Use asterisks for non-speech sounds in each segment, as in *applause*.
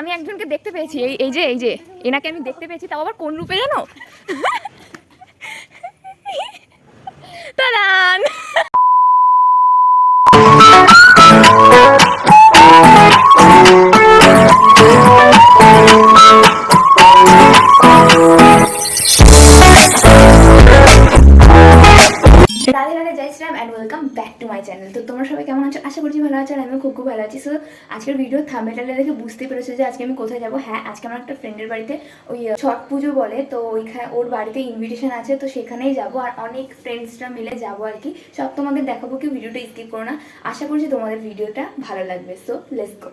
আমি একজনকে দেখতে পেয়েছি। এই এই যে এই যে, এনাকে আমি দেখতে পেয়েছি, তাও আবার কোন রূপে জানো? *laughs* তারান! Shriram and welcome back to my channel তো তোমরা সবাই কেমন আছো? আশা করছি ভালো আছো আর আমিও খুব খুব ভালো আছি। সো আজকের ভিডিও থামেটালে দেখে বুঝতে পেরেছ যে আজকে আমি কোথায় যাব? হ্যাঁ আজকে আমার একটা ফ্রেন্ডের বাড়িতে ওই ছট পুজো বলে, তো ওইখানে ওর বাড়িতে ইনভিটেশন আছে, তো সেখানেই যাব। আর অনেক ফ্রেন্ডসরা মিলে যাব আর কি। সব তোমাদের দেখাবো কি ভিডিওটা স্কিপ করো না। আশা করছি তোমাদের ভিডিওটা ভালো লাগবে। সো লেটস গো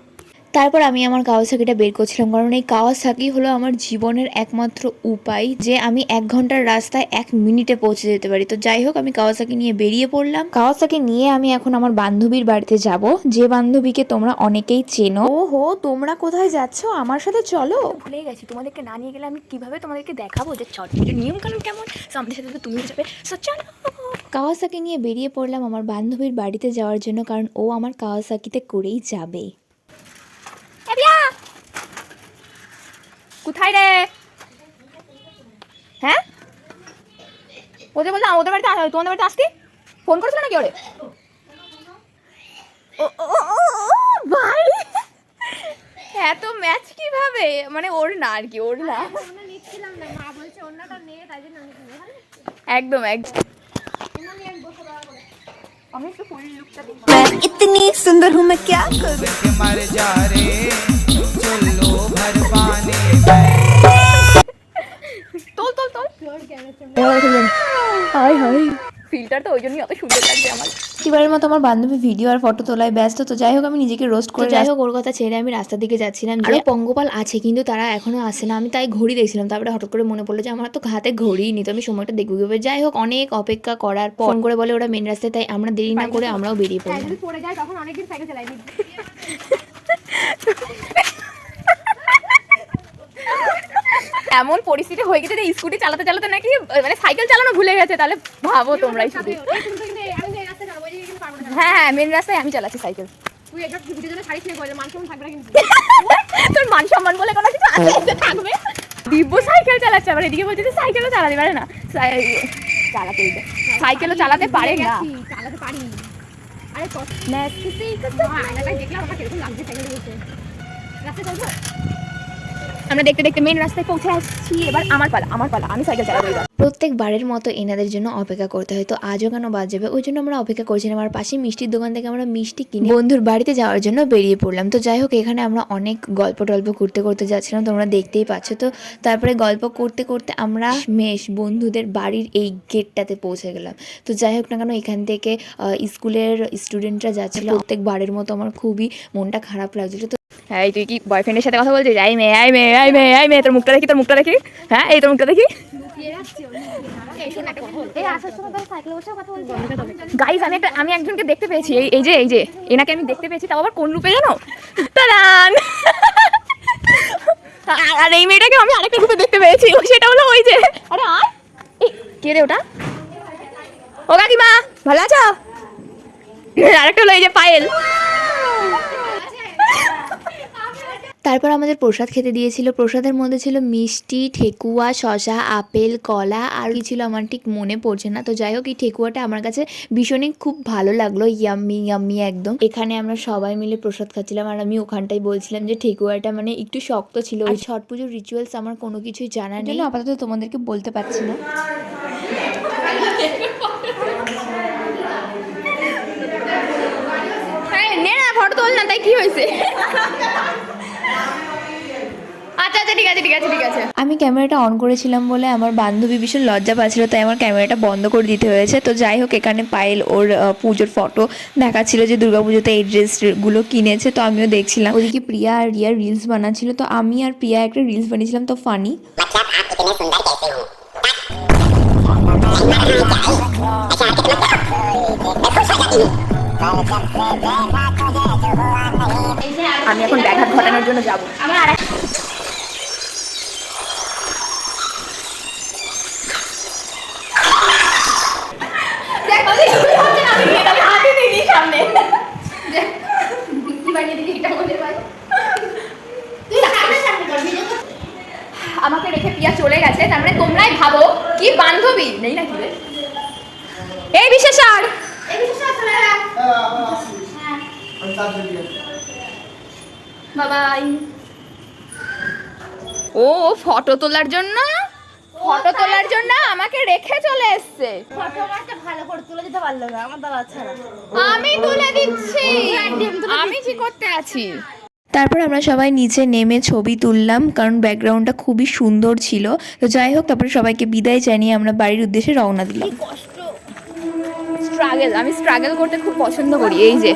তারপর আমি আমার কাওয়াসাকিটা বের করছিলাম কারণ এই কাওয়াসাকি হলো আমার জীবনের একমাত্র উপায় যে আমি এক ঘণ্টার রাস্তায় এক মিনিটে পৌঁছে যেতে পারি। তো যাই হোক আমি কাওয়াসাকি নিয়ে বেরিয়ে পড়লাম। কাওয়াসাকি নিয়ে আমি এখন আমার বান্ধবীর বাড়িতে যাব। যে বান্ধবীকে তোমরা অনেকেই চেনো। ও হো তোমরা কোথায় যাচ্ছ? আমার সাথে চলো। ভুলে গেছি তোমাদেরকে না নিয়ে গেলে আমি কীভাবে তোমাদেরকে দেখাবো? যে পুজোর নিয়ম কানুন কেমন? আমাদের সাথে তো তুমি যাবে। চলো। কাওয়াসাকি নিয়ে বেরিয়ে পড়লাম আমার বান্ধবীর বাড়িতে যাওয়ার জন্য কারণ ও আমার কাওয়াসাকিতে করেই যাবে। কোথায় রে? হ্যাঁ? ওদের বলতে ওদের বাড়িতে আ- তোমাদের বাড়িতে আসতি? ফোন করেছিল নাকি ওরে? ভাই! এত ম্যাচ কীভাবে? মানে ওর না আর কি ওর না। একদম একদম। একটু ফুল লুকটা দেখি। ফিল্টার তো ওই জন্যই অত সুন্দর লাগছে আমার। এবারের মতো আমার বান্ধবী ভিডিও আর ফটো তোলায় ব্যস্ত তো যাই হোক আমি নিজেকে রোস্ট করে যাই হোক ওর কথা ছেড়ে আমি রাস্তার দিকে যাচ্ছিলাম আরও পঙ্গপাল আছে কিন্তু তারা এখনও আসে না। আমি তাই ঘড়ি দেখছিলাম তারপরে হঠাৎ করে মনে পড়ল যে আমার তো হাতে ঘড়ি নি তো আমি সময়টা দেখব কীভাবে? যাই হোক অনেক অপেক্ষা করার পর ফোন করে বলে ওরা মেন রাস্তায় তাই আমরা দেরি না করে আমরাও বেরিয়ে পড়লাম। পড়ে যায় তখন অনেকদিন সাইকেল চালাই *laughs* এমন পরিস্থিতি হয়ে গেছে যে স্কুটি চালাতে চালাতে নাকি মানে সাইকেল চালানো ভুলে গেছে তাহলে ভাবো তোমরাই শুধু। হ্যাঁ হ্যাঁ মেন রাস্তায় আমি চালাচ্ছি সাইকেল। *laughs* তোর মান সম্মান বলে কোনো কিছু আছে? থাকবে। দিব্য সাইকেল চালাচ্ছে আবার এদিকে বলছে যে সাইকেলও চালাতে পারে না। চালাতে সাইকেলও চালাতে পারে না। চালাতে পারি। আরে দেখলাম আমার কীরকম লাগছে সাইকেলে রাস্তায় চলছো আমরা দেখতে দেখতে মেন রাস্তায় পৌঁছে আসছি। এবার আমার পালা আমার পালা। আমি সাইকেল চালাবো এবার। প্রত্যেকবারের মতো এনাদের জন্য অপেক্ষা করতে হয়। তো আজও কেন বাদ যাবে? ওই জন্য আমরা অপেক্ষা করছিলাম আর পাশে মিষ্টির দোকান থেকে আমরা মিষ্টি কিনে বন্ধুর বাড়িতে যাওয়ার জন্য বেরিয়ে পড়লাম। তো যাই হোক এখানে আমরা অনেক গল্প টল্প করতে করতে যাচ্ছিলাম। তোমরা দেখতেই পাচ্ছ। তো তারপরে গল্প করতে করতে আমরা মেশ বন্ধুদের বাড়ির এই গেটটাতে পৌঁছে গেলাম। তো যাই হোক না কেন এখান থেকে স্কুলের স্টুডেন্টরা যাচ্ছিল। প্রত্যেকবারের মতো আমার খুবই মনটা খারাপ লাগছিল। তো হ্যাঁ তুই কি বয়ফ্রেন্ডের সাথে কথা বলছিস? আই মেয়ে আই মেয়ে আই মেয়ে আই মেয়ে, তোর মুখটা দেখি, তোর মুখটা দেখি। হ্যাঁ এই তোর মুখটা দেখি। গাইজ আমি আমি একজনকে দেখতে পেয়েছি। এই যে এই যে, এনাকে আমি দেখতে পেয়েছি, তাও আবার কোন রূপে জানো? তারান! আর- এই মেয়েটাকে আমি আরেকটা রূপে দেখতে পেয়েছি। সেটা হলো ওই যে আর কে রে ওটা? ও কাকিমা, ভালো আছো? আরেকটা হলো এই যে পায়েল। তারপর আমাদের প্রসাদ খেতে দিয়েছিল। প্রসাদের মধ্যে ছিল মিষ্টি ঠেকুয়া শশা আপেল কলা আর কি ছিল আমার ঠিক মনে পড়ছে না। তো যাই হোক এই ঠেকুয়াটা আমার কাছে ভীষণই খুব ভালো লাগল। ইয়াম্মি ইয়াম্মি একদম। এখানে আমরা সবাই মিলে প্রসাদ খাচ্ছিলাম আর আমি ওখানটাই বলছিলাম যে ঠেকুয়াটা মানে একটু শক্ত ছিল। ওই ছট পুজোর রিচুয়ালস আমার কোনো কিছুই জানা নেই। আপাতত তোমাদেরকে বলতে পারছি না। হ্যাঁ নে না ফটো তোল না তাই কি হয়েছে? আচ্ছা আচ্ছা ঠিক আছে ঠিক আছে ঠিক আছে। আমি ক্যামেরাটা অন করেছিলাম বলে আমার বান্ধবী ভীষণ লজ্জা পাচ্ছিল তাই আমার ক্যামেরাটা বন্ধ করে দিতে হয়েছে। তো যাই হোক এখানে পায়েল ওর পুজোর ফটো দেখাচ্ছিল যে দুর্গাপুজোতে এই ড্রেসগুলো কিনেছে তো আমিও দেখছিলাম। ওদিকে প্রিয়া আর রিয়া রিলস বানাচ্ছিল তো আমি আর প্রিয়া একটা রিলস বানিয়েছিলাম তো ফানি আমি এখন ব্যাঘাত ঘটানোর জন্য যাব। আমার আর আমাকে রেখে পিয়া চলে গেছে তার মানে তোমরাই ভাবো কি বান্ধবী? নেই নাকি এই বিশেষ আর ও ফটো তোলার জন্য? ফটো তোলার জন্য আমাকে রেখে চলে এসছে। ফটো আমারটা ভালো করে তুলে দিতে পারল না আমার দাদা ছাড়া। আমি তুলে দিচ্ছি। আমি কি করতে আছি? তারপর আমরা সবাই নিচে নেমে ছবি তুললাম কারণ ব্যাকগ্রাউন্ডটা খুবই সুন্দর ছিল। তো যাই হোক তারপরে সবাইকে বিদায় জানিয়ে আমরা বাড়ির উদ্দেশ্যে রওনা দিলাম। স্ট্রাগল আমি স্ট্রাগল করতে খুব পছন্দ করি এই যে।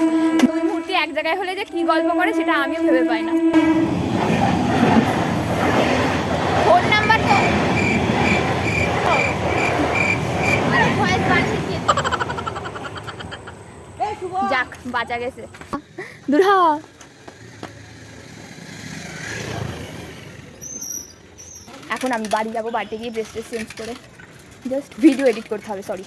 দুই মূর্তি এক জায়গায় হলে যে কি গল্প করে সেটা আমিও ভেবে পাই না। ফোন নাম্বার তো যাক বাঁচা গেছে। দূর এখন আমি বাড়ি যাব বাড়িতে গিয়ে ড্রেস ট্রেস চেঞ্জ করে। জাস্ট ভিডিও এডিট করতে হবে সরি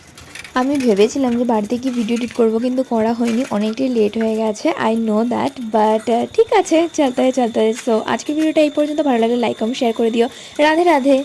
আমি ভেবেছিলাম যে বাড়িতে কি ভিডিও এডিট করব, কিন্তু করা হয়নি। অনেকটাই লেট হয়ে গেছে আই নো দ্যাট বাট ঠিক আছে, চলতে চলতে। সো আজকের ভিডিওটা এই পর্যন্ত। ভালো লাগলে লাইক কমেন্ট শেয়ার করে দিও। রাধে রাধে।